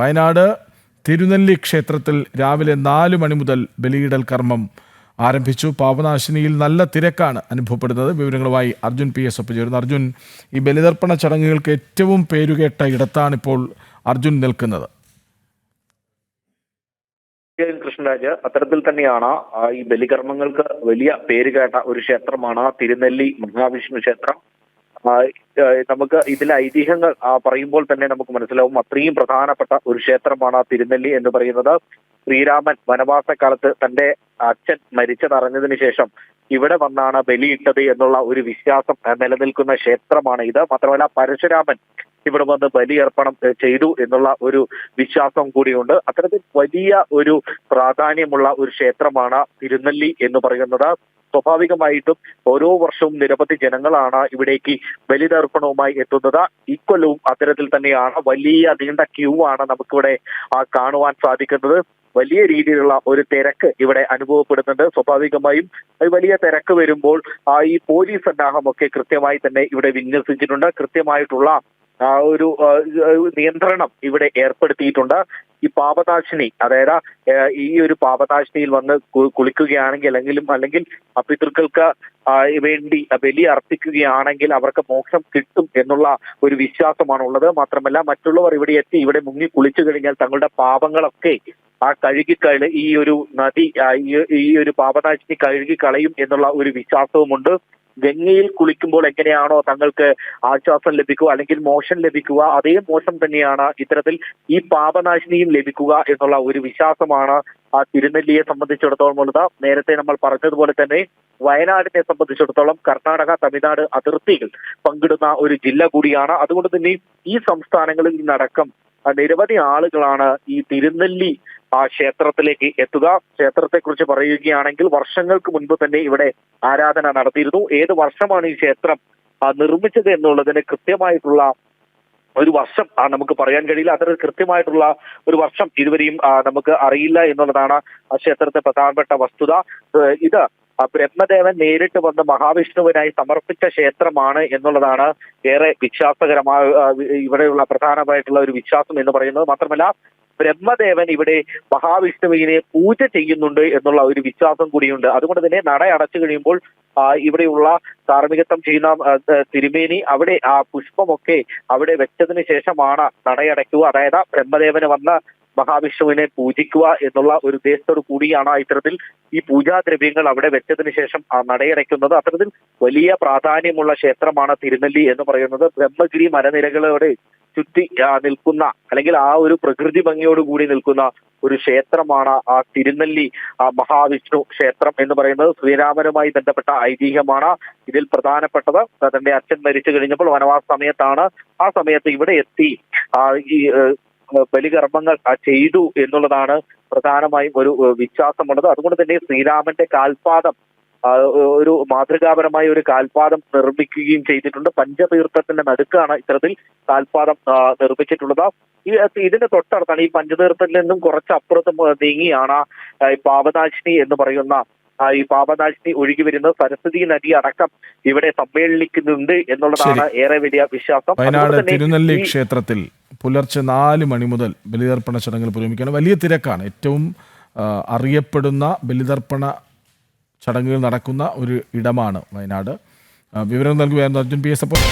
വയനാട് തിരുനെല്ലി ക്ഷേത്രത്തിൽ രാവിലെ നാല് മണി മുതൽ ബലിയിടൽ കർമ്മം ആരംഭിച്ചു. പാപനാശിനിയിൽ നല്ല തിരക്കാണ് അനുഭവപ്പെടുന്നത്. വിവരങ്ങളുമായി അർജുൻ പി എസ് ഒപ്പ് ചേരുന്നു. അർജുൻ ഈ ബലിതർപ്പണ ചടങ്ങുകൾക്ക് ഏറ്റവും പേരുകേട്ട ഇടത്താണിപ്പോൾ അർജുൻ നിൽക്കുന്നത്. കൃഷ്ണരാജ് അത്തരത്തിൽ തന്നെയാണ് ഈ ബലികർമ്മങ്ങൾക്ക് വലിയ പേരുകേട്ട ഒരു ക്ഷേത്രമാണ് തിരുനെല്ലി മഹാവിഷ്ണു ക്ഷേത്രം. നമുക്ക് ഇതിലെ ഐതിഹ്യങ്ങൾ പറയുമ്പോൾ തന്നെ നമുക്ക് മനസ്സിലാവും. അത്രയും പ്രധാനപ്പെട്ട ഒരു ക്ഷേത്രമാണ് തിരുനെല്ലി എന്ന് പറയുന്നത്. ശ്രീരാമൻ വനവാസ കാലത്ത് തന്റെ അച്ഛൻ മരിച്ചതറിഞ്ഞതിന് ശേഷം ഇവിടെ വന്നാണ് ബലിയിട്ടത് എന്നുള്ള ഒരു വിശ്വാസം നിലനിൽക്കുന്ന ക്ഷേത്രമാണ് ഇത്. മാത്രമല്ല പരശുരാമൻ ഇവിടെ വന്ന് ബലിയർപ്പണം ചെയ്തു എന്നുള്ള ഒരു വിശ്വാസം കൂടിയുണ്ട്. അത്തരത്തിൽ വലിയ ഒരു പ്രാധാന്യമുള്ള ഒരു ക്ഷേത്രമാണ് തിരുനെല്ലി എന്ന് പറയുന്നത്. സ്വാഭാവികമായിട്ടും ഓരോ വർഷവും നിരവധി ജനങ്ങളാണ് ഇവിടേക്ക് ബലിതർപ്പണവുമായി എത്തുന്നത്. ഇക്കൊല്ലവും അത്തരത്തിൽ തന്നെയാണ് വലിയ നീണ്ട ക്യൂ ആണ് നമുക്കിവിടെ കാണുവാൻ സാധിക്കുന്നത്. വലിയ രീതിയിലുള്ള ഒരു തിരക്ക് ഇവിടെ അനുഭവപ്പെടുന്നുണ്ട്. സ്വാഭാവികമായും വലിയ തിരക്ക് വരുമ്പോൾ ആ, ഈ പോലീസ് സന്നാഹമൊക്കെ കൃത്യമായി തന്നെ ഇവിടെ വിന്യസിച്ചിട്ടുണ്ട്. കൃത്യമായിട്ടുള്ള ആ ഒരു നിയന്ത്രണം ഇവിടെ ഏർപ്പെടുത്തിയിട്ടുണ്ട്. ഈ പാപനാശിനി അതായത് ഈ ഒരു പാപനാശിനിയിൽ വന്ന് കുളിക്കുകയാണെങ്കിൽ അല്ലെങ്കിൽ അല്ലെങ്കിൽ അപിതൃക്കൾക്ക് വേണ്ടി ബലി അർപ്പിക്കുകയാണെങ്കിൽ അവർക്ക് മോക്ഷം കിട്ടും എന്നുള്ള ഒരു വിശ്വാസമാണുള്ളത്. മാത്രമല്ല മറ്റുള്ളവർ ഇവിടെ എത്തി ഇവിടെ മുങ്ങി കുളിച്ചു കഴിഞ്ഞാൽ തങ്ങളുടെ പാപങ്ങളൊക്കെ ആ കഴുകിക്കള ഈ ഒരു നദി ഈ- ഒരു പാപനാശിനി കഴുകിക്കളയും എന്നുള്ള ഒരു വിശ്വാസവുമുണ്ട്. ഗംഗയിൽ കുളിക്കുമ്പോൾ എങ്ങനെയാണോ തങ്ങൾക്ക് ആശ്വാസം ലഭിക്കുക അല്ലെങ്കിൽ മോശം ലഭിക്കുക അതേ മോശം തന്നെയാണ് ഇത്തരത്തിൽ ഈ പാപനാശിനിയും ലഭിക്കുക എന്നുള്ള ഒരു വിശ്വാസമാണ് ആ തിരുനെല്ലിയെ സംബന്ധിച്ചിടത്തോളം ഉള്ളത്. നേരത്തെ നമ്മൾ പറഞ്ഞതുപോലെ തന്നെ വയനാടിനെ സംബന്ധിച്ചിടത്തോളം കർണാടക തമിഴ്നാട് അതിർത്തികൾ പങ്കിടുന്ന ഒരു ജില്ല കൂടിയാണ്. അതുകൊണ്ട് തന്നെ ഈ സംസ്ഥാനങ്ങളിൽ നിന്നടക്കം നിരവധി ആളുകളാണ് ഈ തിരുനെല്ലി ആ ക്ഷേത്രത്തിലേക്ക് എത്തുക. ക്ഷേത്രത്തെ കുറിച്ച് പറയുകയാണെങ്കിൽ വർഷങ്ങൾക്ക് മുൻപ് തന്നെ ഇവിടെ ആരാധന നടത്തിയിരുന്നു. ഏത് വർഷമാണ് ഈ ക്ഷേത്രം നിർമ്മിച്ചത് എന്നുള്ളതിന് കൃത്യമായിട്ടുള്ള ഒരു വർഷം നമുക്ക് പറയാൻ കഴിയില്ല. അത്ര കൃത്യമായിട്ടുള്ള ഒരു വർഷം ഇതുവരെയും നമുക്ക് അറിയില്ല എന്നുള്ളതാണ് ആ ക്ഷേത്രത്തെ പ്രധാനപ്പെട്ട വസ്തുത. ഇത് ബ്രഹ്മദേവൻ നേരിട്ട് വന്ന് മഹാവിഷ്ണുവിനായി സമർപ്പിച്ച ക്ഷേത്രമാണ് എന്നുള്ളതാണ് ഏറെ വിശ്വാസകരമായ ഇവിടെയുള്ള പ്രധാനമായിട്ടുള്ള ഒരു വിശ്വാസം എന്ന് പറയുന്നത്. മാത്രമല്ല ബ്രഹ്മദേവൻ ഇവിടെ മഹാവിഷ്ണുവിനെ പൂജ ചെയ്യുന്നുണ്ട് എന്നുള്ള ഒരു വിശ്വാസം കൂടിയുണ്ട്. അതുകൊണ്ട് തന്നെ നട അടച്ചു കഴിയുമ്പോൾ ഇവിടെയുള്ള ധാർമ്മികത്വം ചെയ്യുന്ന തിരുമേനി അവിടെ ആ പുഷ്പമൊക്കെ അവിടെ വെച്ചതിന് ശേഷമാണ് നടയടയ്ക്കുക. അതായത് ബ്രഹ്മദേവന് വന്ന മഹാവിഷ്ണുവിനെ പൂജിക്കുക എന്നുള്ള ഒരു ഉദ്ദേശത്തോടു കൂടിയാണ് ഇത്തരത്തിൽ ഈ പൂജാദ്രവ്യങ്ങൾ അവിടെ വെച്ചതിന് ശേഷം നടയടയ്ക്കുന്നത്. അത്തരത്തിൽ വലിയ പ്രാധാന്യമുള്ള ക്ഷേത്രമാണ് തിരുനെല്ലി എന്ന് പറയുന്നത്. ബ്രഹ്മഗിരി മലനിരകളോട് ചുറ്റി നിൽക്കുന്ന അല്ലെങ്കിൽ ആ ഒരു പ്രകൃതി ഭംഗിയോട് കൂടി നിൽക്കുന്ന ഒരു ക്ഷേത്രമാണ് ആ തിരുനെല്ലി ആ മഹാവിഷ്ണു ക്ഷേത്രം എന്ന് പറയുന്നത്. ശ്രീരാമനുമായി ബന്ധപ്പെട്ട ഐതിഹ്യമാണ് ഇതിൽ പ്രധാനപ്പെട്ടത്. തന്റെ അച്ഛൻ മരിച്ചു കഴിഞ്ഞപ്പോൾ വനവാസ സമയത്താണ് ആ സമയത്ത് ഇവിടെ എത്തി. ഈ ബലികർമ്മങ്ങൾ ചെയ്തു എന്നുള്ളതാണ് പ്രധാനമായും ഒരു വിശ്വാസമുള്ളത്. അതുകൊണ്ട് തന്നെ ശ്രീരാമന്റെ കാൽപാദം ഒരു മാതൃകാപരമായ ഒരു കാൽപാദം നിർമ്മിക്കുകയും ചെയ്തിട്ടുണ്ട്. പഞ്ചതീർത്ഥത്തിന്റെ നടുക്കാണ് ഇത്തരത്തിൽ കാൽപാദം നിർമ്മിച്ചിട്ടുള്ളത്. ഈ ഇതിന്റെ തൊട്ടടുത്താണ് ഈ പഞ്ചതീർത്ഥത്തിൽ നിന്നും കുറച്ച് അപ്പുറത്ത് നീങ്ങിയാണ് ഈ പാപനാശിനി എന്ന് പറയുന്ന ഈ പാപനാശിനി ഒഴുകി വരുന്ന സരസ്വതി നദി അടക്കം ഇവിടെ സമ്മേളനിക്കുന്നുണ്ട് എന്നുള്ളതാണ് ഏറെ വലിയ വിശ്വാസം. തിരുനെല്ലി ക്ഷേത്രത്തിൽ പുലർച്ചെ നാല് മണി മുതൽ ബലിതർപ്പണ ചടങ്ങുകൾ പുരോഗമിക്കുകയാണ്. വലിയ തിരക്കാണ്. ഏറ്റവും അറിയപ്പെടുന്ന ബലിതർപ്പണ ചടങ്ങുകൾ നടക്കുന്ന ഒരു ഇടമാണ് വയനാട്. വിവരം നൽകുകയായിരുന്നു അർജുൻ പി എസ് അപ്പോൾ